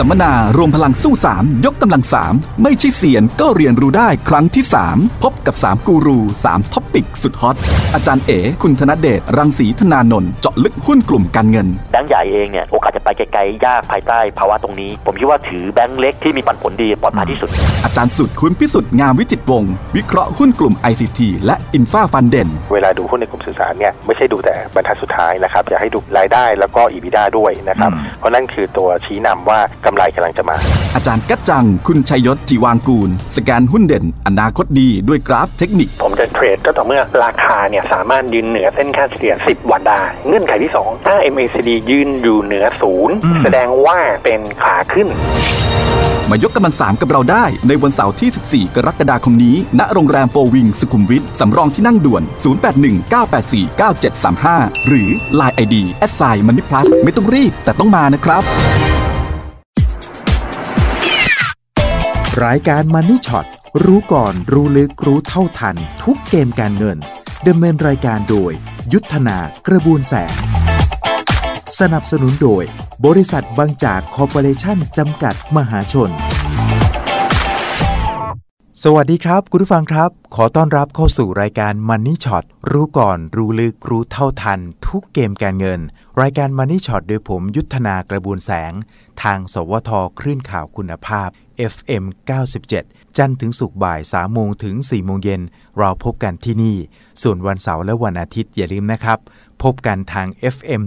สัมมนารวมพลังสู้ 3 ยกกำลัง 3 ไม่ใช่เสียนก็เรียนรู้ได้ครั้งที่ 3 พบกับ 3 กูรู 3 ท็อปปิกสุดฮอต อาจารย์เอ๋ คุณธนเดช รังสีธนานนท์เจาะลึกหุ้นกลุ่มการเงิน แบงก์ใหญ่เองเนี่ย โอกาสจะไปไกลๆ ยากภายใต้ภาวะตรงนี้ ผมคิดว่าถือแบงก์เล็กที่มีปันผลดีปลอดภัยที่สุด อาจารย์สุดคุณพิสุทธิ์งามวิจิตรวงศ์วิเคราะห์หุ้นกลุ่ม ICT และอินฟาฟันเด่นเวลาดูหุ้นในกลุ่มสื่อสารเนี่ยไม่ใช่ดูแต่บรรทัดสุดท้ายนะครับอยากให้ดูรายได้แล้วก็ EBITDA ด้วยนะครับอืมเพราะนั่นคือตัวชี้นำว่ากำไรกำลังจะมา อาจารย์กัจจัง คุณชัยยศจีวางกูล สแกนหุ้นเด่น อนาคตดีด้วยกราฟเทคนิค ผมจะเทรดก็ต่อเมื่อราคาเนี่ยสามารถยืนเหนือเส้นค่าเฉลี่ย 10 วันได้ เงื่อนไขที่ 2 ถ้า MACD ยืนอยู่เหนือศูนย์อืมแสดงว่าเป็นขาขึ้นมายกกำลังสามกับเราได้ในวันเสาร์ที่ 14 กรกฎาคมนี้ ณ โรงแรมโฟวิงสุขุมวิท สำรองที่นั่งด่วน 0819849735 หรือ Line ID แอดไซมันนี่พลัสไม่ต้องรีบแต่ต้องมานะครับ รายการ Money Shot รู้ก่อนรู้ลึกรู้เท่าทัน ทุกเกมการเงินดำเนินรายการโดย ยุทธนากระบวนแสง สนับสนุนโดย บริษัทบางจากคอร์ปอเรชั่นจำกัดมหาชน สวัสดีครับ คุณผู้ฟังครับ ขอต้อนรับเข้าสู่รายการ Money Shot รู้ก่อนรู้ลึกรู้เท่าทัน ทุกเกมการเงิน รายการ Money Shot โดยผมยุทธนากระบวนแสง ทางสวทคลื่นข่าวคุณภาพ FM 97 จันทร์ถึงศุกร์บ่าย3โมงถึง4โมงเย็น เราพบกันที่นี่ ส่วนวันเสาร์และวันอาทิตย์อย่าลืมนะครับ พบกันทาง FM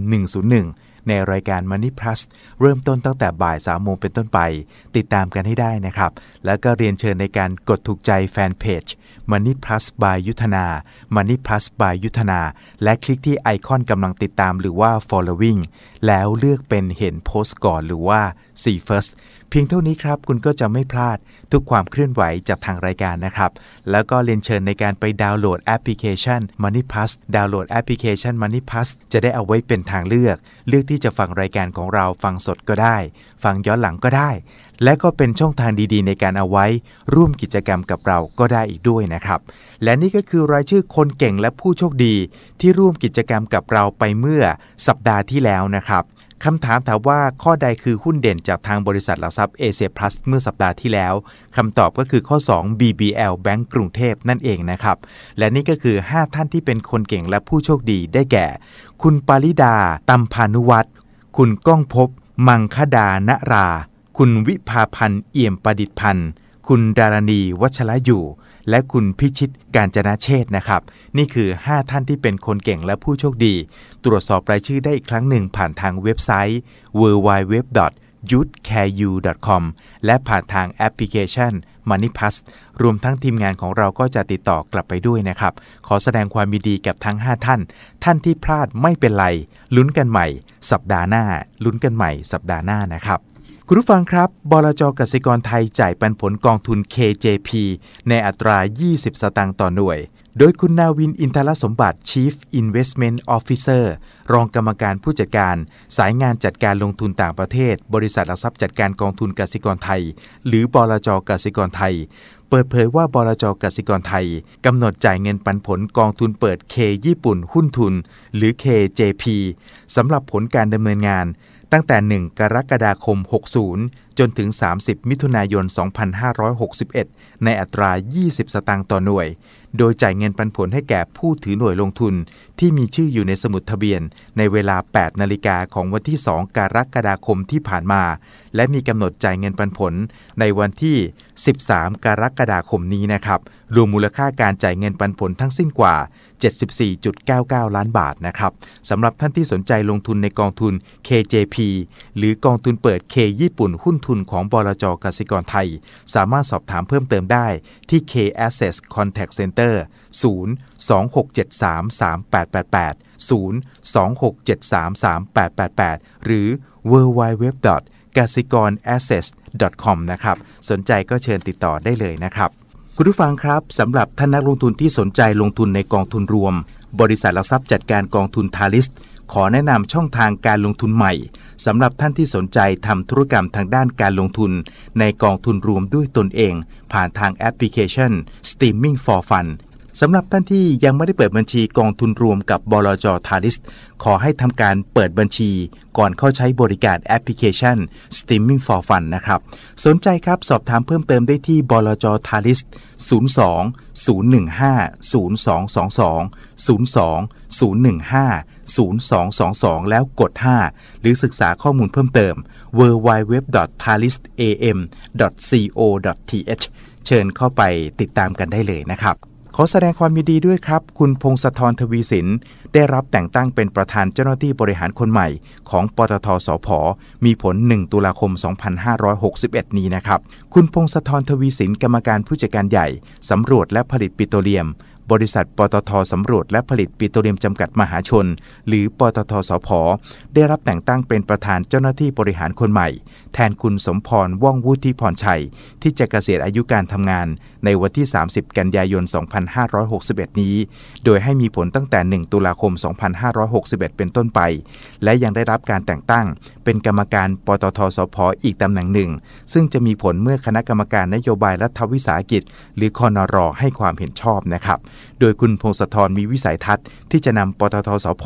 101 ในรายการ Money Plus เริ่มต้นตั้งแต่บ่าย3โมงเป็นต้นไป ติดตามกันให้ได้นะครับ แล้วก็เรียนเชิญในการกดถูกใจแฟนเพจ Money Plus by ยุทธนา Money Plus by ยุทธนา และคลิกที่ไอคอนกำลังติดตามหรือว่า following แล้วเลือกเป็นเห็นโพสต์ก่อนหรือว่า see first เพียงเท่านี้ครับคุณก็จะไม่พลาดทุกความเคลื่อนไหวจากทางรายการนะครับ แล้วก็เรียนเชิญในการไปดาวน์โหลดแอปพลิเคชัน Money Plus ดาวน์โหลดแอปพลิเคชัน Money Plus จะได้เอาไว้เป็นทางเลือก เลือกที่จะฟังรายการของเราฟังสดก็ได้ ฟังย้อนหลังก็ได้ และก็เป็นช่องทางดีๆ ในการเอาไว้ ร่วมกิจกรรมกับเราก็ได้อีกด้วยนะครับ และนี่ก็คือรายชื่อคนเก่งและผู้โชคดี ที่ร่วมกิจกรรมกับเราไปเมื่อสัปดาห์ที่แล้วนะครับ คำถามถามว่าข้อใดคือหุ้นเด่นจากทางบริษัทหลักทรัพย์เอเชียพลัสเมื่อสัปดาห์ที่แล้วคำตอบก็คือข้อ 2 BBL Bank กรุงเทพนั่นเองนะครับ และนี่ก็คือ 5 ท่านที่เป็นคนเก่งและผู้โชคดีได้แก่ คุณปาริดาตัมพานุวัตรคุณก้องภพมังคดานรา คุณวิภาพันธ์เอี่ยมประดิษฐ์พันธ์ คุณดารณีวัชระอยู่ และคุณพิชิตการจนาเชษฐ์นะครับ นี่คือ 5 ท่านที่เป็นคนเก่งและผู้โชคดี ตรวจสอบรายชื่อได้อีกครั้งหนึ่งผ่านทางเว็บไซต์ www y o u t h c a r e u c o m และผ่านทางแอปพลิเคชัน Money Plus รวมทั้งทีมงานของเราก็จะติดต่อกลับไปด้วยนะครับ ขอแสดงความยินดีกับทั้ง 5 ท่าน ท่านที่พลาดไม่เป็นไร ลุ้นกันใหม่ สัปดาห์หน้า ลุ้นกันใหม่สัปดาห์หน้านะครับ คุณผู้ฟังครับ บลจกสิกรไทยจ่ายปันผลกองทุน KJP ในอัตรา 20 สตางค์ต่อหน่วย โดยคุณนาวินอินทรสมบัติ Chief Investment Officer รองกรรมการผู้จัดการ สายงานจัดการลงทุนต่างประเทศ บริษัทหลักทรัพย์จัดการกองทุนกสิกรไทย หรือบลจกสิกรไทย เปิดเผยว่าบลจกสิกรไทยกำหนดจ่ายเงินปันผลกองทุนเปิด K ญี่ปุ่นหุ้นทุน หรือ KJP สำหรับผลการดำเนินงาน ตั้งแต่ 1 กรกฎาคม 60จนถึง 30 มิถุนายน 2561 ในอัตรา 20 สตางค์ต่อหน่วย โดยจ่ายเงินปันผลให้แก่ผู้ถือหน่วยลงทุน ที่มีชื่ออยู่ในสมุดทะเบียน ในเวลา 8 นาฬิกาของวันที่ 2 กรกฎาคมที่ผ่านมา และมีกำหนดจ่ายเงินปันผลในวันที่ 13 กรกฎาคมนี้นะครับ รวมมูลค่าการจ่ายเงินปันผลทั้งสิ้นกว่า 74.99 ล้านบาทนะครับสำหรับท่านที่สนใจลงทุนในกองทุน KJP หรือกองทุนเปิด K ญี่ปุ่นหุ้นทุนของบลจกสิกรไทย สามารถสอบถามเพิ่มเติมได้ที่ K Access Contact Center 0 2673 3888 0 2673 3888 หรือ www g a s i k o r a s s e s c o m นะครับ สนใจก็เชิญติดต่อได้เลยนะครับ คุณผู้ฟังครับสำหรับท่านนักลงทุนที่สนใจลงทุนในกองทุนรวม บริษัทหลักทรัพย์จัดการกองทุนทาริส ขอแนะนำช่องทางการลงทุนใหม่สำหรับท่านที่สนใจทำธุรกรรมทางด้านการลงทุน ในกองทุนรวมด้วยตนเอง ผ่านทางแอปพลิเคชัน Steaming for Fun สำหรับท่านที่ยังไม่ได้เปิดบัญชีกองทุนรวมกับบลจทาริสขอให้ทำการเปิดบัญชี ก่อนเข้าใช้บริการแอปพลิเคชัน Steaming for Fun นะครับ สนใจครับสอบถามเพิ่มเติมได้ที่บลจทาริส02 015 0222 02 015 0222 แล้วกด 5 หรือศึกษาข้อมูลเพิ่มเติม www.thalistam.co.th เชิญเข้าไปติดตามกันได้เลยนะครับ ขอแสดงความยินดีด้วยครับ คุณพงศธรทวีสิน ได้รับแต่งตั้งเป็นประธานเจ้าหน้าที่บริหารคนใหม่ ของปตทสพมีผล 1 ตุลาคม 2561 นี้นะครับ คุณพงศธรทวีสินกรรมการผู้จัดการใหญ่สำรวจและผลิตปิโตรเลียม บริษัทปตทสำรวจและผลิตปิโตรเลียมจำกัดมหาชน หรือปตทสพได้รับแต่งตั้งเป็นประธานเจ้าหน้าที่บริหารคนใหม่ แทนคุณสมพรว่องวุฒิพรชัย ที่จะเกษียณอายุการทำงาน ในวันที่ 30 กันยายน 2561 นี้ โดยให้มีผลตั้งแต่ 1 ตุลาคม 2561 เป็นต้นไป และยังได้รับการแต่งตั้ง เป็นกรรมการปตทสพอีกตำแหน่งหนึ่ง ซึ่งจะมีผลเมื่อคณะกรรมการนโยบายรัฐวิสาหกิจ หรือคอนรอให้ความเห็นชอบนะครับโดยคุณพงศธรมีวิสัยทัศน์ที่จะนำปตทสพ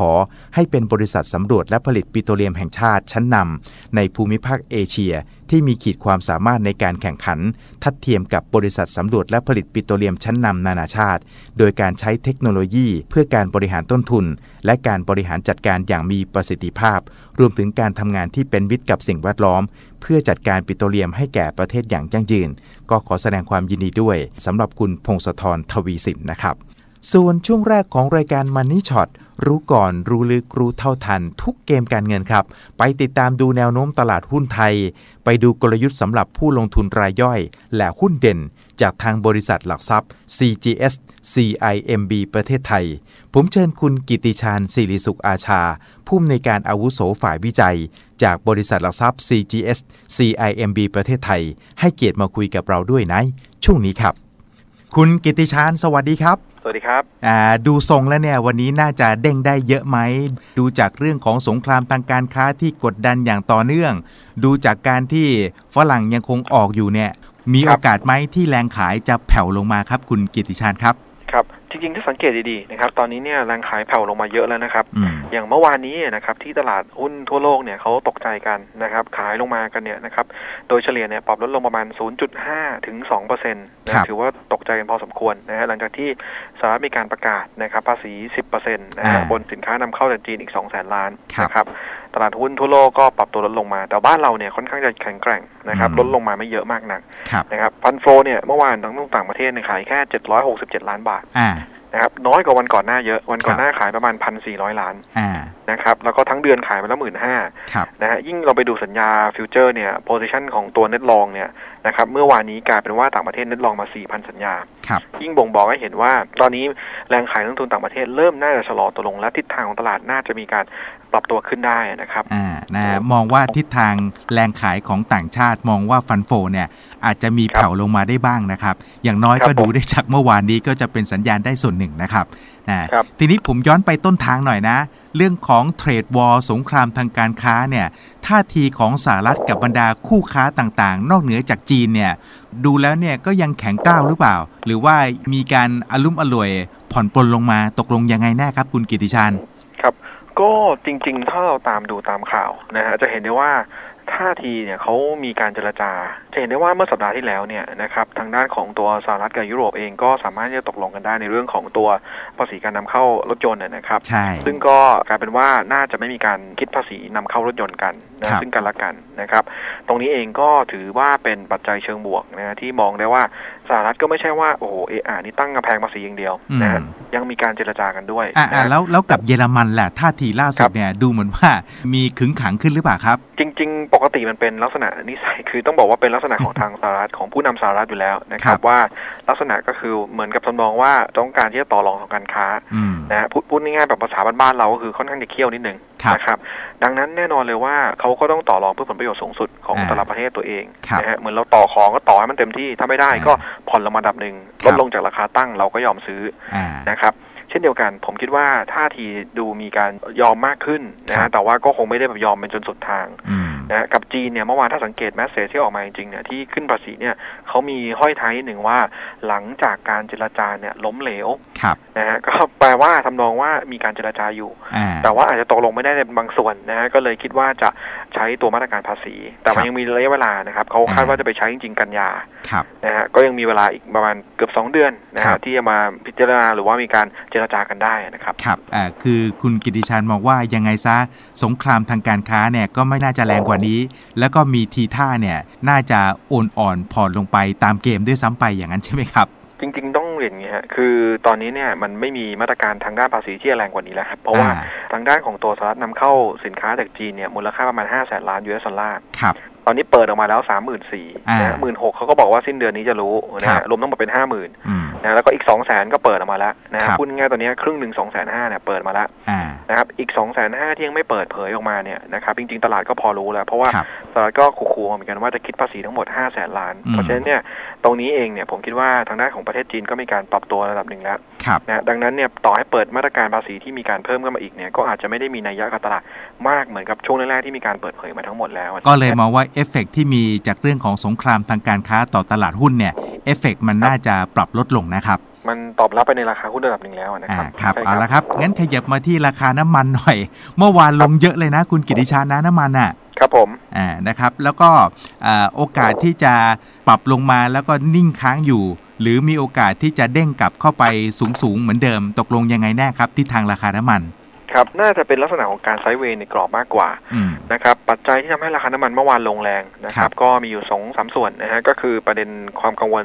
ให้เป็นบริษัทสำรวจและผลิตปิโตรเลียมแห่งชาติชั้นนำในภูมิภาคเอเชียที่มีขีดความสามารถในการแข่งขัน ทัดเทียมกับบริษัทสำรวจและผลิตปิโตรเลียมชั้นนำนานาชาติ โดยการใช้เทคโนโลยีเพื่อการบริหารต้นทุน และการบริหารจัดการอย่างมีประสิทธิภาพ รวมถึงการทำงานที่เป็นมิตรกับสิ่งแวดล้อม พื่อจัดการปิโตรเลียมให้แก่ประเทศอย่างยั่งยืน ก็ขอแสดงความยินดีด้วยสำหรับคุณพงศธรทวีสินนะครับ ส่วนช่วงแรกของรายการมันนี่ช็อตรู้ก่อนรู้ลึกรู้เท่าทัน ทุกเกมการเงินครับ ไปติดตามดูแนวโน้มตลาดหุ้นไทย ไปดูกลยุทธ์สำหรับผู้ลงทุนรายย่อย และหุ้นเด่น จากทางบริษัทหลักทรัพย์ CGS CIMB ประเทศไทย ผมเชิญคุณกิติชาญศิริสุขอาชา ผู้อำนวยการอาวุโสฝ่ายวิจัย จากบริษัทหลักทรัพย์ CGS CIMB ประเทศไทย ให้เกียรติมาคุยกับเราด้วยในช่วงนี้ครับ คุณกิติชาญสวัสดีครับ สวัสดีครับอ่าดูทรงแล้วเนี่ยวันนี้น่าจะเด้งได้เยอะไหม ดูจากเรื่องของสงครามทางการค้าที่กดดันอย่างต่อเนื่อง ดูจากการที่ฝรั่งยังคงออกอยู่เนี่ย มีครับโอกาสไหมที่แรงขายจะแผ่วลงมาครับ คุณกิติชาญครับครับจริงๆถ้าสังเกตดีๆนะครับตอนนี้เนี่ยแรงขายแผ่วลงมาเยอะแล้วนะครับอืมอย่างเมื่อวานนี้นะครับที่ตลาดหุ้นทั่วโลกเนี่ยเขาตกใจกันนะครับขายลงมากันเนี่ยนะครับโดยเฉลี่ยเนี่ยปรับลดลงประมาณ 0.5 ถึง2เปอร์เซ็นต์ครันะบถือว่าตกใจกันพอสมควรนะฮะหลังจากที่สหรัฐมีการประกาศนะครับภาษี 10เปอร์เซ็นต์นะฮะบนสินค้านำเข้าจากจีนอีก2แสนล้านนะครับ ตลาดหุ้นทั่วโลกก็ปรับตัวลดลงมา แต่บ้านเราเนี่ยค่อนข้างจะแข็งแกร่งนะครับลดลงมาไม่เยอะมากนักครับนะครับฟันโฟเนี่ยเมื่อวานทั้งต่างประเทศเนี่ยขายแค่ 767 ล้านบาทอ่านะครับน้อยกว่าวันก่อนหน้าเยอะวันก่อนครับหน้าขายประมาณ 1,400 ล้านอ่านะครับแล้วก็ทั้งเดือนขายไปแล้วหมื่นห้าครับนะฮะยิ่งเราไปดูสัญญาฟิวเจอร์เนี่ยโพซิชันของตัวเน็ตลองเนี่ยนะครับเมื่อวานนี้กลายเป็นว่าต่างประเทศเน็ตลองมา 4,000 สัญญาครับยิ่งบ่งบอกให้เห็นว่า ตอนนี้แรงขายนักลงทุนต่างประเทศเริ่มน่าจะชะลอตัวลงและทิศทางของตลาดน่าจะมีการปรับตัวขึ้นได้นะครับอ่านะมองว่าทิศทางแรงขายของต่างชาติ มองว่าฟันโฟเนี่ยอาจจะมีครับแผ่วลงมาได้บ้างนะครับ อย่างน้อยครัก็บดูผมได้จากเมื่อวานนี้ก็จะเป็นสัญญาณได้ส่วนหนึ่งนะครับนะครับทีนี้ผมย้อนไปต้นทางหน่อยนะ เรื่องของเทรดวอลสงครามทางการค้าเนี่ยท่าทีของสหรัฐกับบรรดาคู่ค้าต่างๆ นอกเหนือจากจีนเนี่ยดูแล้วเนี่ยก็ยังแข็งกร้าวหรือเปล่า หรือว่ามีการอารมุ่มอร่วยผ่อนปลนลงมาตกลงยังไงแน่ครับคุณกิติชาญครับ ก็จริง ๆ ถ้าเราตามดูตามข่าวนะฮะจะเห็นได้ว่าท่าทีเนี่ยเขามีการเจรจา จะเห็นได้ว่าเมื่อสัปดาห์ที่แล้วเนี่ยนะครับทางด้านของตัวสหรัฐกับยุโรปเองก็สามารถที่จะตกลงกันได้ในเรื่องของตัวภาษีการนำเข้ารถยนต์นะนะครับ ใช่ ซึ่งก็กลายเป็นว่าน่าจะไม่มีการคิดภาษีนำเข้ารถยนต์กันครันะบซึ่งกันและกันนะครับ ตรงนี้เองก็ถือว่าเป็นปัจจัยเชิงบวกนะที่มองได้ว่า สหรัฐก็ไม่ใช่ว่าโอ้โหเออนี่ตั้งกำแพงภาษีอย่างเดียวนะฮะอืมยังมีการเจรจากันด้วยอ่านะฮะแล้วแล้วกับเยอรมันแหละท่าทีล่าสุครัดบเนี่ยดูเหมือนว่ามีขึงขังขึ้นหรือเปล่าครับ จริง ๆ ปกติมันเป็นลักษณะนิสัยคือต้องบอกว่าเป็นลักษณะของทางสหรัฐของผู้นำสหรัฐอยู่แล้วนะครัครับบว่าลักษณะก็คือเหมือนกับทำนองว่าต้องการที่จะต่อรองของการค้าอืมนะฮะพูดพูดง่ายๆแบบภาษาบ้านๆเราก็คือค่อนข้างจะเคี่ยวนิดนึงครับนะครับดังนั้นแน่นอนเลยว่าเขาก็ต้องต่อรองเพื่อผลประโยชน์สูงสุดของอ่าแต่ละประเทศตัวเองครับนะฮะเหมือนเราต่อของก็ต่อให้มันเต็มที่ถ้าไม่ได้อ่าก็ผ่อนลงมาดับหนึ่งครัลบดลงจากราคาตั้งเราก็ยอมซื้ออ่านะครับเช่นเดียวกัน ผมคิดว่าท่าทีดูมีการยอมมากขึ้นนะครัฮะบแต่ว่าก็คงไม่ได้แบบยอมเป็นจนสุดทางอืม นะฮะกับจีนเนี่ยเมื่อวานถ้าสังเกตแมสเซจที่ออกมาจริงๆเนี่ยที่ขึ้นภาษีเนี่ยเขามีห้อยท้ายนิดหนึ่งว่าหลังจากการเจรจาเนี่ยล้มเหลวครับนะฮะก็แปลว่าทำนองว่ามีการเจรจาอยู่อ่าแต่ว่าอาจจะตกลงไม่ได้ในบางส่วนนะฮะก็เลยคิดว่าจะใช้ตัวมาตรการภาษี แต่ครัมันบยังมีระยะเวลานะครับเขาคาดอ่าว่าจะไปใช้จริงๆกันยาครับนะฮะก็ยังมีเวลาอีกประมาณเกือบสองเดือนนะครัฮะบที่จะมาพิจารณาหรือว่ามีการเจรจากันได้นะครับครับอ่าคือคุณกิติชานมองว่ายังไงซะสงครามทางการค้าเนี่ยก็ไม่น่าจะแรงกว่านี้ แล้วก็มีทีท่าเนี่ยน่าจะโอนอ่อนผ่อนลงไปตามเกมด้วยซ้ำไปอย่างนั้นใช่ไหมครับ จริง ๆ ต้องเรียนอย่างนี้ฮะคือตอนนี้เนี่ยมันไม่มีมาตรการทางด้านภาษีที่แรงกว่านี้แล้วครับเพราะว่าอ่าทางด้านของตัวสหรัฐนำเข้าสินค้าจากจีนเนี่ยมูลค่าประมาณ5แสนล้านยูเอสดอลลาร์ครับ ตอนนี้เปิดออกมาแล้ว3 4 0 0 0อ่านะหมื่นหกเขาก็บอกว่าสิ้นเดือนนี้จะรู้นะครัฮะบรวมทั้งหมดเป็น5 0,000อืมนะแล้วก็อีก2 0 0 0 0 0ก็เปิดออกมาแล้วนะฮะครับพูดง่ายๆตอนนี้ครึ่งหนึ่ง2 5 0 0 0เนี่ยเปิดมาแล้วอ่านะครับอีก2 5 0 0 0ที่ยังไม่เปิดเผยออกมาเนี่ยนะครับจริงๆตลาดก็พอรู้แล้ว เพราะว่าครับสหรัฐก็ขู่ๆมาเหมือนกันว่าจะคิดภาษีทั้งหมด5แสนล้านอืมเพราะฉะนั้นเนี่ยตรงนี้เองเนี่ยผมคิดว่าทางด้านของประเทศจีนก็มีการปรับตัวระดับหนึ่งแล้วครับนะดังนั้นเนี่ยต่อให้เปิดมาตรการภาษีที่มีการเพิ่มขึ้นมาอีกเนี่ยก็อาจจะไม่ได้มีนัยยะกับตลาดมากเหมือนกับช่วงแรกๆที่มีการเปิดเผยมาทั้งหมดแล้ว ก็เลยมองว่าเอฟเฟกต์ที่มีจากเรื่องของสงครามทางการค้าต่อตลาดหุ้นเนี่ยเอฟเฟกต์มันน่าจะปรับลดลงนะครับ มันตอบรับไปในราคาหุ้นระดับหนึ่งแล้วนะอ่าครับครับใช่เอาละครับ งั้นขยับมาที่ราคาน้ำมันหน่อย เมื่อวานลงเยอะเลยนะ คุณกิติชานะน้ำมันอะครับผมอ่านะครับ แล้วก็อ่าโอกาสที่จะปรับลงมาแล้วก็นิ่งค้างอยู่ หรือมีโอกาสที่จะเด้งกลับเข้าไปสูงสูงๆเหมือนเดิม ตกลงยังไงแน่ครับที่ทางราคาน้ำมัน ครับ น่าจะเป็นลักษณะของการไซด์เวย์ในกรอบมากกว่าอืมนะครับปัจจัยที่ทำให้ราคาน้ำมันเมื่อวานลงแรงนะคครัรับบก็มีอยู่สองสามส่วนนะฮะก็คือประเด็นความกังวล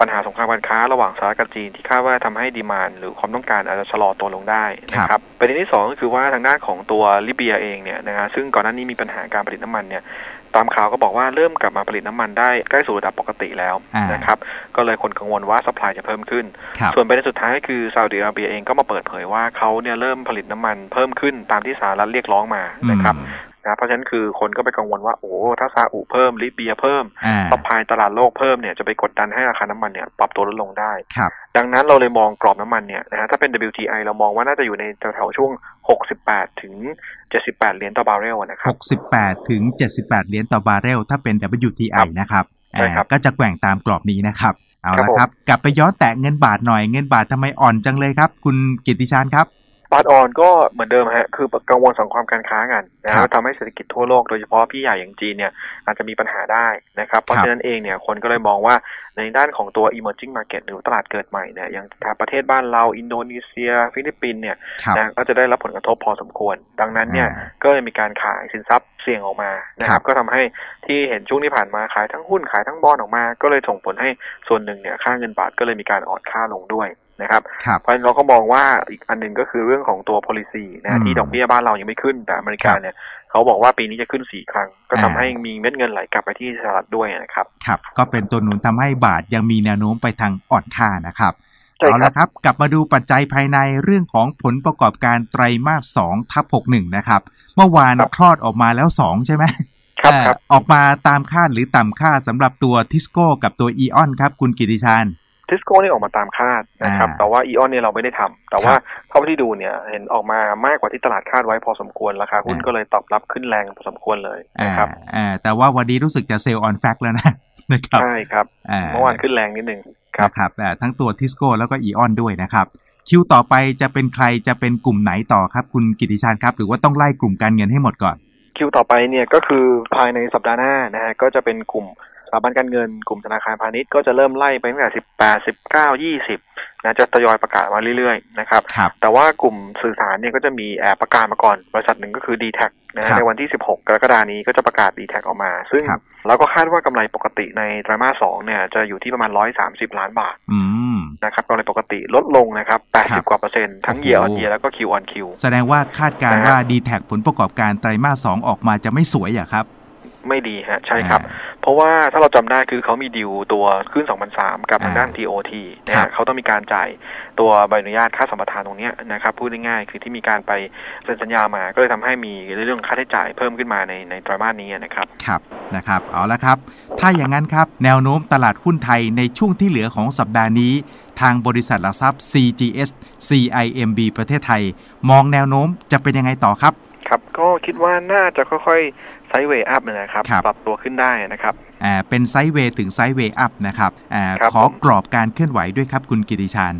ปัญหาสงครามการค้า ระหว่างสหรัฐกับจีนที่คาดว่าทำให้ดีมานหรือความต้องการอาจจะชะลอตัวลงได้นะครับประเด็นที่สองก็คือว่าทางด้านของตัวลิเบียเองเนี่ยนะฮะซึ่งก่อนหน้านี้มีปัญหาการผลิตน้ำมันเนี่ย ตามข่าวก็บอกว่าเริ่มกลับมาผลิตน้ำมันได้ใกล้สู่ระดับปกติแล้วอ่านนะครับ ก็เลยคนกังวลว่าสป라이จะเพิ่มขึ้นครับส่วนประเด็นสุดท้ายคือซาอุดิอาระเบียเองก็มาเปิดเผยว่าเขาเนี่ยเริ่มผลิตน้ำมันเพิ่มขึ้นตามที่สหรัฐเรียกร้องมานะครับอืม นะเพราะฉะนั้นคือคนก็ไปกังวลว่าโอ้ถ้าซาอุเพิ่มลิเบียเพิ่มอ่าซัพพลายตลาดโลกเพิ่มเนี่ยจะไปกดดันให้ราคาน้ำมันเนี่ยปรับตัวลดลงได้ครับดังนั้นเราเลยมองกรอบน้ำมันเนี่ยนะฮะถ้าเป็น WTI เรามองว่าน่าจะอยู่ในแถวๆช่วง 68 ถึง 78 เหรียญต่อบาร์เรลนะครับ68 ถึง 78 เหรียญต่อบาร์เรลถ้าเป็น WTI ครับนะครับใช่ครับอ่าก็จะแกว่งตามกรอบนี้นะครับเอาครับละผมครับ กลับไปย้อนแตะเงินบาทหน่อยเงินบาททำไมอ่อนจังเลยครับ คุณกิตติชานครับ บาทออนก็เหมือนเดิมฮะคือกังวลสังความการค้ากันนะครัฮะบทำให้เศรษฐกิจทั่วโลกโดยเฉพาะพี่ใหญ่อย่างจีนเนี่ยอาจจะมีปัญหาได้นะครับเพราะครับฉะนั้นเองเนี่ยคนก็เลยมองว่าในด้านของตัว emerging market หรือตลาดเกิดใหม่เนี่ยอย่างประเทศบ้านเราอินโดนีเซีย ฟิลิปปินส์เนี่ยครับนะก็จะได้รับผลกระทบพอสมควร ดังนั้นเนี่ยอ่าก็เลยมีการขายสินทรัพย์เสี่ยงออกมานะคครัรับบก็ทำให้ที่เห็นช่วงที่ผ่านมาขายทั้งหุ้นขายทั้งบอลออกมา ก็เลยส่งผลให้ส่วนหนึ่งเนี่ยค่าเงินบาทก็เลยมีการอ่อนค่าลงด้วย นะครับครับเพราะฉะนั้นเราก็มองว่าอีกอันหนึ่งก็คือเรื่องของตัว policy อืนะมที่ดอกเบี้ยบ้านเรายังไม่ขึ้นแต่อเมริกาครับเนี่ยเขาบอกว่าปีนี้จะขึ้นสี่ครั้ง ก็ทำอ่าให้มีเม็ดเงินไหลกลับไปที่สหรัฐด้วยนะครับครับ ก็เป็นตัวหนุนทำให้บาทยังมีแนวโน้มไปทางอ่อนค่านะครับใช่ครับเอาละครับ กลับมาดูปัจจัยภายในเรื่องของผลประกอบการไตรมาส2ทับ61 นะครับ เมื่อวานคลอดออกมาแล้ว 2 ใช่ไหมครับเอ่อครับออกมาตามคาดหรือต่ำคาดสำหรับตัวทิสโก้กับตัวอีออนครับ คุณกิติชาน ทิสโก้นี่ออกมาตามคาดนะครับอ่าแต่ว่าอีออนเนี่ยเราไม่ได้ทำแต่ว่าเท่าที่ดูเนี่ยเห็นออกมามากกว่าที่ตลาดคาดไว้พอสมควรราคาหุ้นอ่าก็เลยตอบรับขึ้นแรงพอสมควรเลยอ่านะครับอ่าแต่ว่าวันนี้รู้สึกจะเซลล์ออนแฟกแล้วนะนะครับใช่ครับอ่าเมื่อวานขึ้นแรงนิดนึงครับนะครับอ่าทั้งตัวทิสโก้แล้วก็อีออนด้วยนะครับคิวต่อไปจะเป็นใครจะเป็นกลุ่มไหนต่อครับ คุณกิติชานครับ หรือว่าต้องไล่กลุ่มการเงินให้หมดก่อน คิวต่อไปเนี่ยก็คือภายในสัปดาห์หน้านะฮะก็จะเป็นกลุ่มส ถาบันการเงินกลุ่มธนาคารพาณิชย์ก็จะเริ่มไล่ไปตั้งแต่สิบแปดสิบเก้ายี่สิบนะจะทยอยประกาศมาเรื่อยๆนะครับครับแต่ว่ากลุ่มสื่อสารเนี่ยก็จะมีแอบประกาศมาก่อน บริษัทหนึ่งก็คือ d t แทนะครัฮะบในวันที่ 16 กรกฎานี้ก็จะประกาศ d t แทออกมา ซึ่งครับเราก็คาดว่ากำไรปกติในไตรมาสสองเนี่ยจะอยู่ที่ประมาณ 130 ล้านบาทอืมนะครับกำไรปกติลดลงนะครับครับ 80 กว่าเปอร์เซ็นต์ทั้งโอ้โห year on year แล้วก็ Q on Q แสดงว่าคาดการณ์นะฮะว่า d t แทผลประกอบการไตรมาส2ออกมาจะไม่สวยอะครับ ไม่ดีฮะใช่ครับอ่าเพราะว่าถ้าเราจำได้คือเขามีดีลตัวขึ้น2003 กับทางด้านอ่า TOT นะครัฮะบเขาต้องมีการจ่ายตัวใบอนุญาตค่าสัมปทานตรงเนี้ยนะครับพูดง่ายๆคือที่มีการไปเซ็นสัญญามา ก็เลยทำให้มีเรื่องค่าใช้จ่ายเพิ่มขึ้นมาในในไตรมาสนี้นะครับครับนะครับเอาละครับ ถ้าอย่างนั้นครับแนวโน้มตลาดหุ้นไทยในช่วงที่เหลือของสัปดาห์นี้ ทางบริษัทหลักทรัพย์ CGS CIMB ประเทศไทย มองแนวโน้มจะเป็นยังไงต่อครับ ครับก็คิดว่าน่าจะค่อยๆไซด์เวย์อัพนะครับครับปรับตัวขึ้นได้นะครับอ่าเป็นไซด์เวย์ถึงไซด์เวย์อัพนะครับอ่าครับขอผมกรอบการเคลื่อนไหวด้วยครับคุณกิติชาน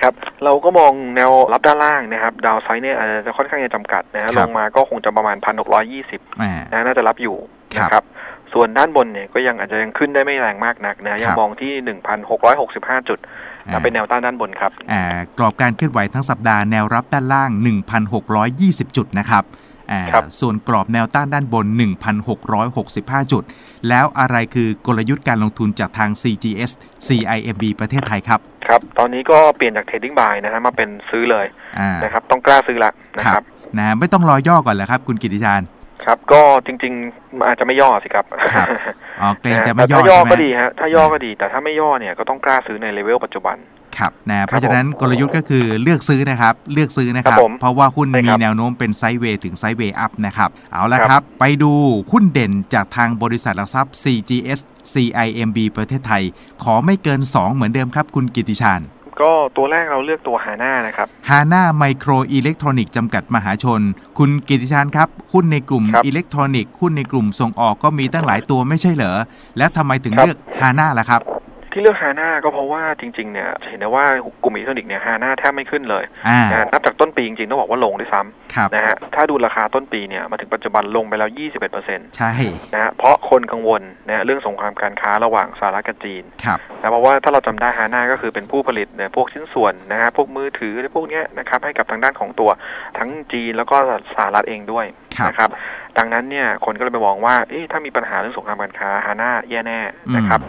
ครับเราก็มองแนวรับด้านล่างนะครับดาวไซด์เนี่ยอาจจะค่อนข้างจะจำกัดนะฮะครัลบงมาก็คงจะประมาณพันหกร้อยี่สิบอ่านะน่าจะรับอยู่ครับนะครับส่วนด้านบนเนี่ยก็ยังอาจจะยังขึ้นได้ไม่แรงมากนักนะยังครับมองที่หนึ่งพันหกร้อยหกสิบห้าจุดอ่านะเป็นแนวต้านด้านบนครับอ่ากรอบการเคลื่อนไหวทั้งสัปดาห์แนวรับด้านล่าง 1,620 จุดนะครับอ่าครับ ส่วนกรอบแนวต้านด้านบน 1,665 จุด แล้วอะไรคือกลยุทธ์การลงทุนจากทาง CGS CIMB ประเทศไทยครับ ครับ ตอนนี้ก็เปลี่ยนจาก trading buy นะฮะมาเป็นซื้อเลยอ่านะครับ ต้องกล้าซื้อละนะคครัรับบนะไม่ต้องรอย่อก่อนเหรอครับ คุณกิติชานครับ ก็จริงๆมันอาจจะไม่ย่อสิครับครับอ๋อเกรงนะฮะจะไม่แต่ย่อถ้าย่อใช่ไหมก็ดีฮะถ้าย่อก็ดี แต่ถ้าไม่ย่อเนี่ยก็ต้องกล้าซื้อในเลเวลปัจจุบัน ครับนะเพราะครับฉะนั้นผมกลยุทธ์ก็คือเลือกซื้อนะครับ เลือกซื้อนะคครัรับบผมเพราะว่าหุ้นใช่มีครับแนวโน้มเป็นไซด์เวย์ถึงไซด์เวย์อัพนะครับ เอาละครับครับ ไปดูหุ้นเด่นจากทางบริษัทหลักทรัพย์ CGS CIMB ประเทศไทย ขอไม่เกิน 2 เหมือนเดิมครับคุณกิติชานก็ตัวแรกเราเลือกตัวฮาน่านะครับฮาน่าไมโครอิเล็กทรอนิกส์จำกัดมหาชน คุณกิติชานครับ หุ้นในกลุ่มครับอิเล็กทรอนิกส์หุ้นในกลุ่มส่งออกก็มีตั้งหลายตัวไม่ใช่เหรอ แล้วทำไมถึงครับเลือกฮาน่าล่ะครับ ที่เลือกฮาน่าก็เพราะว่าจริงๆเนี่ยจะเห็นได้ว่ากลุ่มอิเล็กทรอนิกส์เนี่ยฮาน่าแทบไม่ขึ้นเลยอ่านะฮะนับจากต้นปีจริงๆต้องบอกว่าลงด้วยซ้ครับำนะฮะถ้าดูราคาต้นปีเนี่ยมาถึงปัจจุบันลงไปแล้ว 21%ใช่นะฮะเพราะคนกังวลนะฮะเรื่องสงครามการค้าระหว่างสหรัฐกับจีนครับนะเพราะว่าถ้าเราจำได้ฮาน่าก็คือเป็นผู้ผลิตเนี่ยพวกชิ้นส่วนนะฮะพวกมือถือหรือพวกเนี้ยนะครับให้กับทางด้านของตัวทั้งจีนแล้วก็สหรัฐเองด้วยครับนะครับดังนั้นเนี่ยคนก็เลยไปมองว่าเอ๊ะถ้ามีปัญหาเรื่องสงครามการค้าฮาน่าแย่แน่นะครับ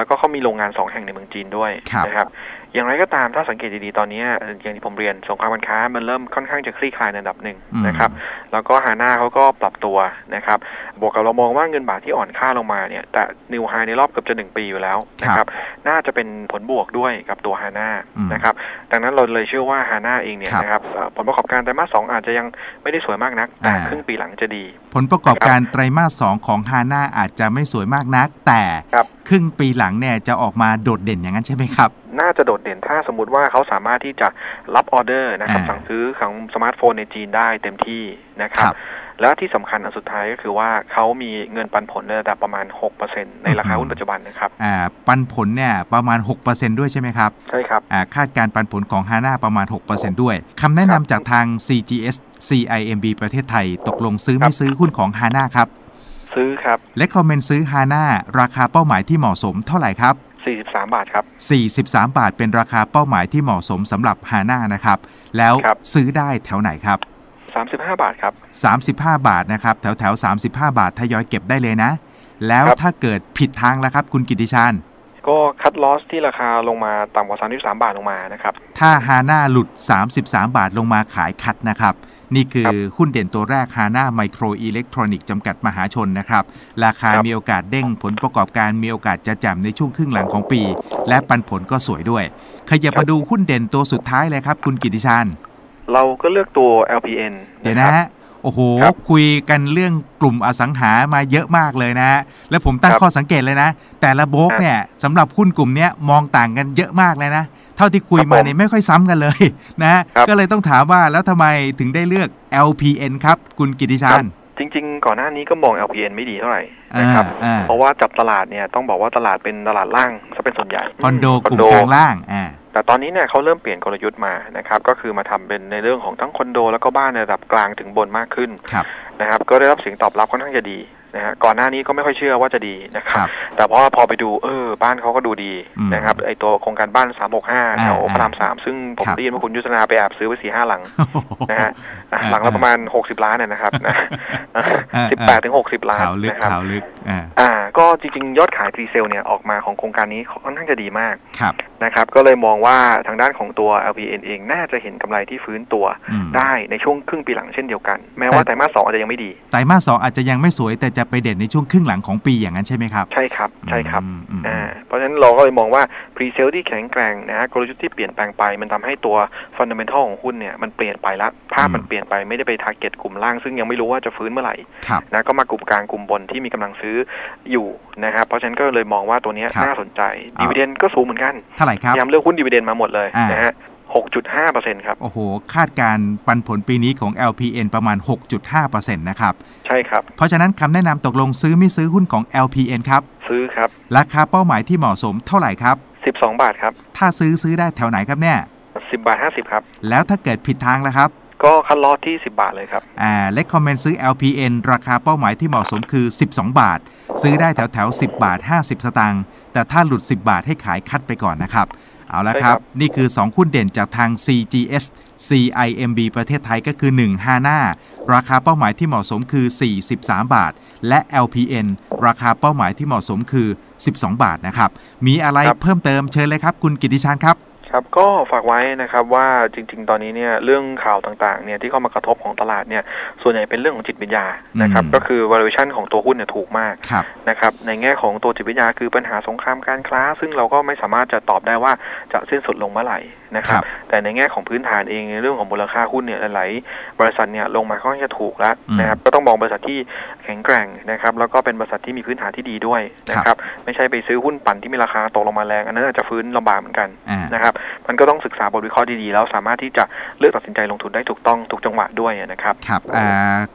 แล้วก็เขามีโรงงานสองแห่งในเมืองจีนด้วยครับนะครับ อย่างไรก็ตามถ้าสังเกตดีๆ ตอนนี้เอ่ออย่างที่ผมเรียนสงครามการค้ามันเริ่มค่อนข้างจะคลี่คลายในระดับหนึ่งอืมนะครับแล้วก็ฮาน่าเขาก็ปรับตัวนะครับบวกกับเรามองว่าเงินบาทที่อ่อนค่าลงมาเนี่ยแต่นิวไฮในรอบเกือบจะหนึ่งปีอยู่แล้วนะครับน่าจะเป็นผลบวกด้วยกับตัวฮาน่าอืมนะครับดังนั้นเราเลยเชื่อว่าฮาน่าเองเนี่ยครับนะครับเอ่อผลประกอบการไตรมาสสองอาจจะยังไม่ได้สวยมากนักแต่อ่าครึ่งปีหลังจะดี ผลประกอบการไตรมาส2ของฮาน่าอาจจะไม่สวยมากนัก แต่ครับครึ่งปีหลังเนี่ยจะออกมาโดดเด่นอย่างนั้นใช่ไหมครับ น่าจะโดดเด่นถ้าสมมติว่าเขาสามารถที่จะรับออเดอร์นะครับอ่าสั่งซื้อของสมาร์ทโฟนในจีนได้เต็มที่นะครับครับแล้วที่สำคัญอันสุดท้ายก็คือว่าเขามีเงินปันผลในระดับประมาณ 6%ในราคาหุ้นปัจจุบันนะครับอ่าปันผลเนี่ยประมาณ 6%ด้วยใช่ไหมครับ ใช่ครับอ่าคาดการณ์ปันผลของฮาน่าประมาณ 6%ด้วยคำแนะนำจากทาง CGS CIMB ประเทศไทย ตกลงซื้อครัไม่บซื้อหุ้นของฮาน่าครับซื้อครับและคอมเมนต์ซื้อฮาน่าราคาเป้าหมายที่เหมาะสมเท่าไหร่ครับ 43 บาทครับ 43 บาทเป็นราคาเป้าหมายที่เหมาะสมสำหรับฮาน่านะครับ แล้วครับ ซื้อได้แถวไหนครับ 35 บาทครับ 35 บาทนะครับ แถวแถวๆ35 บาททยอยเก็บได้เลยนะ แล้วครับ ถ้าเกิดผิดทางแล้วครับ คุณกิติชาน ก็คัดลอสที่ราคาลงมาต่ำกว่า 33 บาทลงมานะครับ ถ้าฮาน่าหลุด 33 บาทลงมาขายคัดนะครับ นี่คือครับหุ้นเด่นตัวแรกฮาน่าไมโครอิเล็กทรอนิกส์จำกัดมหาชนนะครับ ราคาครับมีโอกาสเด้งผลประกอบการมีโอกาสจะแจ่มในช่วงครึ่งหลังของปี และปันผลก็สวยด้วย ขยับมาดูหุ้นเด่นตัวสุดท้ายเลยครับ คุณกิติชานเราก็เลือกตัว LPN เดี๋ยวคนะรับฮะโอ้โหครับคุยกันเรื่องกลุ่มอสังหามาเยอะมากเลยนะฮะแล้วผมตั้งครับข้อสังเกตเลยนะ แต่ละโบรกครับเนี่ยสำหรับหุ้นกลุ่มเนี้ยมองต่างกันเยอะมากเลยนะเท่าที่คุยครับมาผมเนี่ยไม่ค่อยซ้ำกันเลยนะฮะครับก็เลยต้องถามว่าแล้วทำไมถึงได้เลือก LPN ครับ คุณกิติชาญจริง ๆ ก่อนหน้านี้ก็มอง LPN ไม่ดีเท่าไหร่อ่านะครับอ่าเพราะว่าจับตลาดเนี่ยต้องบอกว่าตลาดเป็นตลาดล่างซะเป็นส่วนใหญ่คอนโดกลุ่มคอนโดกลางล่างอ่าแต่ตอนนี้เนี่ยเขาเริ่มเปลี่ยนกลยุทธ์มานะครับก็คือมาทำเป็นในเรื่องของทั้งคอนโด แล้วก็บ้านในระดับกลางถึงบนมากขึ้นครับนะครับก็ได้รับเสียงตอบรับค่อนข้างจะดี นะฮะก่อนหน้านี้ก็ไม่ค่อยเชื่อว่าจะดีนะคครับรับ แต่พอพอไปดูเออบ้านเขาก็ดูดีอืมนะครับไอตัวโครงการบ้าน365แถวอ่าพระรามสามซึ่งผมครับได้ยินว่าคุณยุทธนาไปแอบซื้อไปสี่ห้าหลังนะฮะอะอ่าหลังละประมาณ60ล้านนะนะครับนะอ่าสิบแปดถึงหกสิบล้านข่าวลึกนะครับข่าวลึกอ่าอ่าก็จริงๆ ยอดขายพรีเซลเนี่ยออกมาของโครงการนี้ค่อนข้างจะดีมากครับ นะครับก็เลยมองว่าทางด้านของตัว LPN เองน่าจะเห็นกำไรที่ฟื้นตัวอืมได้ในช่วงครึ่งปีหลังเช่นเดียวกัน แม้ว่าแต่ไตรมาสสองอาจจะยังไม่ดีไตรมาสสองอาจจะยังไม่สวยแต่จะไปเด่นในช่วงครึ่งหลังของปีอย่างนั้นใช่ไหมครับ ใช่ครับใช่ครับอืมอืมอ่าเพราะฉะนั้นเราก็เลยมองว่าพ รีเซลที่แข็งแกร่งนะฮะกลยุทธ์ที่เปลี่ยนแปลงไป มันทำให้ตัวฟันเดเมนทัลของหุ้นเนี่ยมันเปลี่ยนไปละภาพมันเปลี่ยนไปไม่ได้ไปทาร์เก็ตกลุ่มล่าง ซึ่งยังไม่รู้ว่าจะฟื้นเมื่อไหร่ครับนะก็มากลุ่มกลางกลุ่มบนที่มีกำลังซื้ออยู่นะครับเพราะฉะนั้นก็เลยมองว่าตัวเนี้ยครับน่าสนใจอ่าดีเวเดนก็สูงเหมือนกันเท่าไหร่ครับพยายามเลือกหุ้นดีเวเดนมาหมดเลยอ่านนะฮะ6.5%ครับ โอ้โห คาดการณ์ปันผลปีนี้ของ LPN ประมาณ 6.5%นะครับ ใช่ครับ เพราะฉะนั้นคำแนะนำตกลงซื้อไม่ซื้อหุ้นของ LPN ครับ ซื้อครับ ราคาเป้าหมายที่เหมาะสมเท่าไหร่ครับ 12บาทครับ ถ้าซื้อซื้อได้แถวไหนครับเนี่ย10บาท50ครับ แล้วถ้าเกิดผิดทางแล้วครับ ก็คัดลอตที่ 10 บาทเลยครับ อ่าเล็กคอมเมนต์ซื้อ LPN ราคาเป้าหมายที่เหมาะสมคือ 12 บาท ซื้อได้แถวแถวๆ10 บาท 50 สตางค์แต่ถ้าหลุด 10 บาทให้ขายคัดไปก่อนนะครับ เอาละครับ ใช่ครับ นี่คือ2หุ้นเด่นจากทาง CGS CIMB ประเทศไทยก็คือ1 5หน้าราคาเป้าหมายที่เหมาะสมคือ 43 บาท และ LPN ราคาเป้าหมายที่เหมาะสมคือ 12 บาทนะครับ มีอะไรเพิ่มเติมเชิญเลยครับ คุณกิติชานครับครับก็ฝากไว้นะครับว่าจริง ๆ ตอนนี้เนี่ยเรื่องข่าวต่างๆเนี่ยที่เข้ามากระทบของตลาดเนี่ยส่วนใหญ่เป็นเรื่องของจิตวิทยานะครับอืมก็คือ valuation ของตัวหุ้นเนี่ยถูกมากครับนะครับในแง่ของตัวจิตวิทยาคือปัญหาสงครามการค้า ซึ่งเราก็ไม่สามารถจะตอบได้ว่าจะสิ้นสุดลงเมื่อไหร่ นะครับครับแต่ในแง่ของพื้นฐานเองในเรื่องของมูลค่าหุ้นเนี่ยหลายๆบริษัทเนี่ยลงมาค่อนข้างจะถูกแล้วอืมนะครับก็ต้องมองบริษัทที่แข็งแกร่งนะครับแล้วก็เป็นบริษัทที่มีพื้นฐานที่ดีด้วยนะครับไม่ใช่ไปซื้อหุ้นปั่นที่มีราคาตกลงมาแรงอันนั้นอาจจะฟื้นลำบากเหมือนกันอ่านะครับมันก็ต้องศึกษาบทวิเคราะห์ดีๆ แล้วสามารถที่จะเลือกตัดสินใจลงทุนได้ถูกต้องทุกจังหวะด้วยนะครับครับอา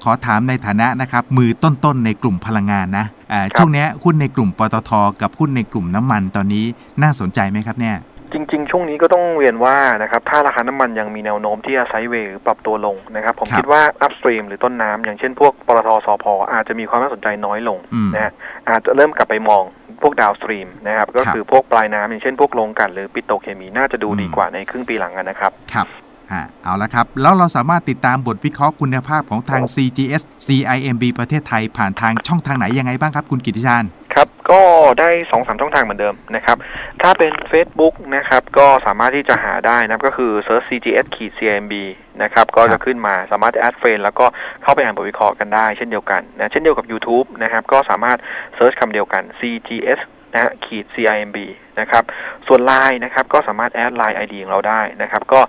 ขอถามในฐานะนะครับมือต้นๆในกลุ่มพลังงานนะอ่าครับช่วงเนี้ยหุ้นในกลุ่มปตท กับหุ้นในกลุ่มน้ำมันตอนนี้น่าสนใจไหมครับเนี่ย จริง ๆ ช่วงนี้ก็ต้องเรียนว่านะครับถ้าราคาน้ำมันยังมีแนวโน้มที่จะไซด์เวย์หรือปรับตัวลงนะครับ ผมครับคิดว่าอัพสตรีมหรือต้นน้ำอย่างเช่นพวกปตทสพอาจจะมีความน่าสนใจน้อยลงอืมนะฮะอาจจะเริ่มกลับไปมองพวกดาวสตรีมนะครับ ก็ครับคือพวกปลายน้ำอย่างเช่นพวกโรงกลั่นหรือปิโตรเคมีน่าจะดูอืมดีกว่าในครึ่งปีหลังอะนะครับครับ อ่าเอาละครับ แล้วเราสามารถติดตามบทวิเคราะห์คุณภาพของทาง CGS CIMB ประเทศไทยผ่านทางช่องทางไหนยังไงบ้างครับคุณกิติชานครับก็ได้สองสามช่องทางเหมือนเดิมนะครับถ้าเป็น Facebook นะครับก็สามารถที่จะหาได้นะครับก็คือ search CGS ขีด CMB นะครับก็ครัจะบขึ้นมาสามารถแอดเฟรนแล้วก็เข้าไปอ่านบทวิเคราะห์กันได้เช่นเดียวกันนะเช่นเดียวกับ YouTube นะครับก็สามารถ search คำเดียวกัน CGS นะฮะขีด CIMB นะครับ ส่วน Line นะครับก็สามารถแอด Line ID ของเราได้นะครับ ก็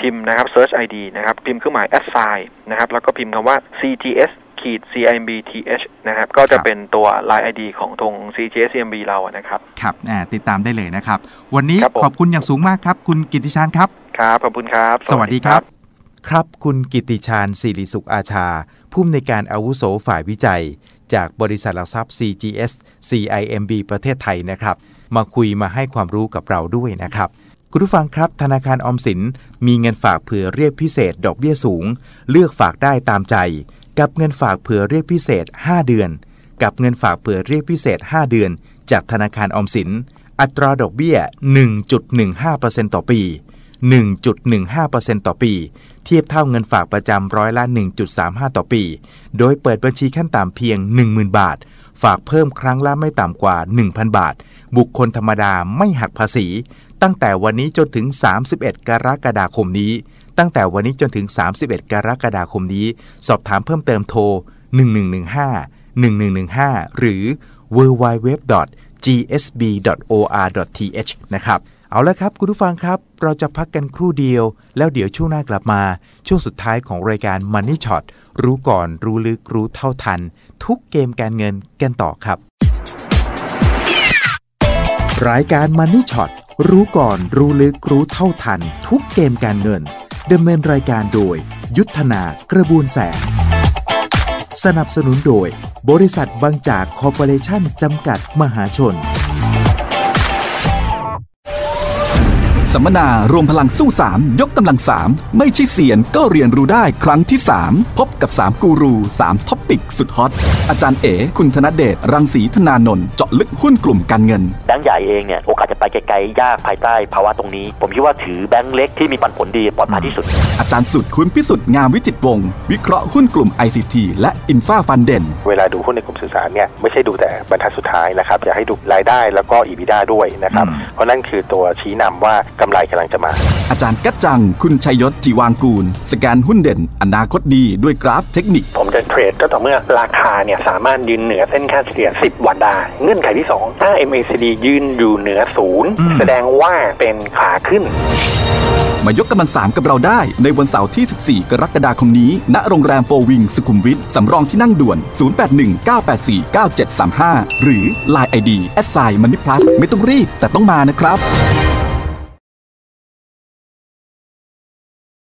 พิมพ์นะครับ search ID นะครับ พิมพ์เครื่องหมาย at sign นะครับ แล้วก็พิมพ์คำว่า CGS ขีด CIMBTH นะครับ ก็จะครับเป็นตัว Line ID ของตรง CGS CMB เราอะนะครับ ครับอ่าติดตามได้เลยนะครับ วันนี้ครับผมขอบคุณอย่างสูงมากครับ คุณกิติชานครับ ครับ ขอบคุณครับ สวัสดีครับ ครับ คุณกิติชาญสิริสุขอาชา ผู้อำนวยการอาวุโสฝ่ายวิจัย จากบริษัทหลักทรัพย์ CGS CIMB ประเทศไทยนะครับ มาคุยมาให้ความรู้กับเราด้วยนะครับ คุณผู้ฟังครับ ธนาคารออมสินมีเงินฝากเผื่อเรียกพิเศษ ดอกเบี้ยสูง เลือกฝากได้ตามใจ กับเงินฝากเผื่อเรียกพิเศษ 5 เดือน กับเงินฝากเผื่อเรียกพิเศษ 5 เดือน จากธนาคารออมสิน อัตราดอกเบี้ย 1.15%ต่อปี 1.15%ต่อปี เทียบเท่าเงินฝากประจำร้อยละ 1.35 ต่อปี โดยเปิดบัญชีขั้นต่ำเพียง 10,000 บาท ฝากเพิ่มครั้งละไม่ต่ำกว่า 1,000 บาท บุคคลธรรมดาไม่หักภาษี ตั้งแต่วันนี้จนถึง 31 กรกฎาคมนี้ ตั้งแต่วันนี้จนถึง 31 กรกฎาคมนี้ สอบถามเพิ่มเติมโทร 1115 1115 หรือ www.gsb.or.th นะครับเอาละครับ คุณผู้ฟังครับ เราจะพักกันครู่เดียว แล้วเดี๋ยวช่วงหน้ากลับมา ช่วงสุดท้ายของรายการ Money Shot รู้ก่อนรู้ลึกรู้เท่าทัน ทุกเกมการเงินกันต่อครับ รายการ Money Shot รู้ก่อนรู้ลึกรู้เท่าทัน ทุกเกมการเงินดำเนินรายการโดย ยุทธนากระบวนแสง สนับสนุนโดย บริษัทบางจากคอร์ปอเรชั่นจำกัดมหาชน สัมมนารวมพลังสู้ 3 ยกกำลัง 3 ไม่ใช่เสียนก็เรียนรู้ได้ครั้งที่ 3 พบกับ 3 กูรู 3ท็อปปิกสุดฮอต อาจารย์เอ๋ คุณธนเดช รังสีธนานนท์เจาะลึกหุ้นกลุ่มการเงิน แบงก์ใหญ่เองเนี่ย โอกาสจะไปไกลๆ ยากภายใต้ภาวะตรงนี้ ผมคิดว่าถือแบงก์เล็กที่มีปันผลดีปลอดภัยที่สุด อาจารย์สุดคุณพิสุทธิ์งามวิจิตรวงศ์วิเคราะห์หุ้นกลุ่ม ICT และอินฟาฟันเด่นเวลาดูหุ้นในกลุ่มสื่อสารเนี่ยไม่ใช่ดูแต่บรรทัดสุดท้ายนะครับอยากให้ดูรายได้แล้วก็ EBITDA ด้วยนะครับอืมเพราะนั่นคือตัวชี้นำว่ากำไรกำลังจะมา อาจารย์กัจจัง คุณชัยยศจีวางกูล สแกนหุ้นเด่น อนาคตดีด้วยกราฟเทคนิค ผมจะเทรดก็ต่อเมื่อราคาเนี่ยสามารถยืนเหนือเส้นค่าเฉลี่ย 10 วันได้ เงื่อนไขที่ 2 ถ้า MACD ยืนอยู่เหนือศูนย์อืมแสดงว่าเป็นขาขึ้นมายกกำลังสามกับเราได้ในวันเสาร์ที่ 14 กรกฎาคมนี้ ณ โรงแรมโฟวิงสุขุมวิท สำรองที่นั่งด่วน 0819849735 หรือ Line ID แอดไซน์มันนี่พลัสไม่ต้องรีบแต่ต้องมานะครับ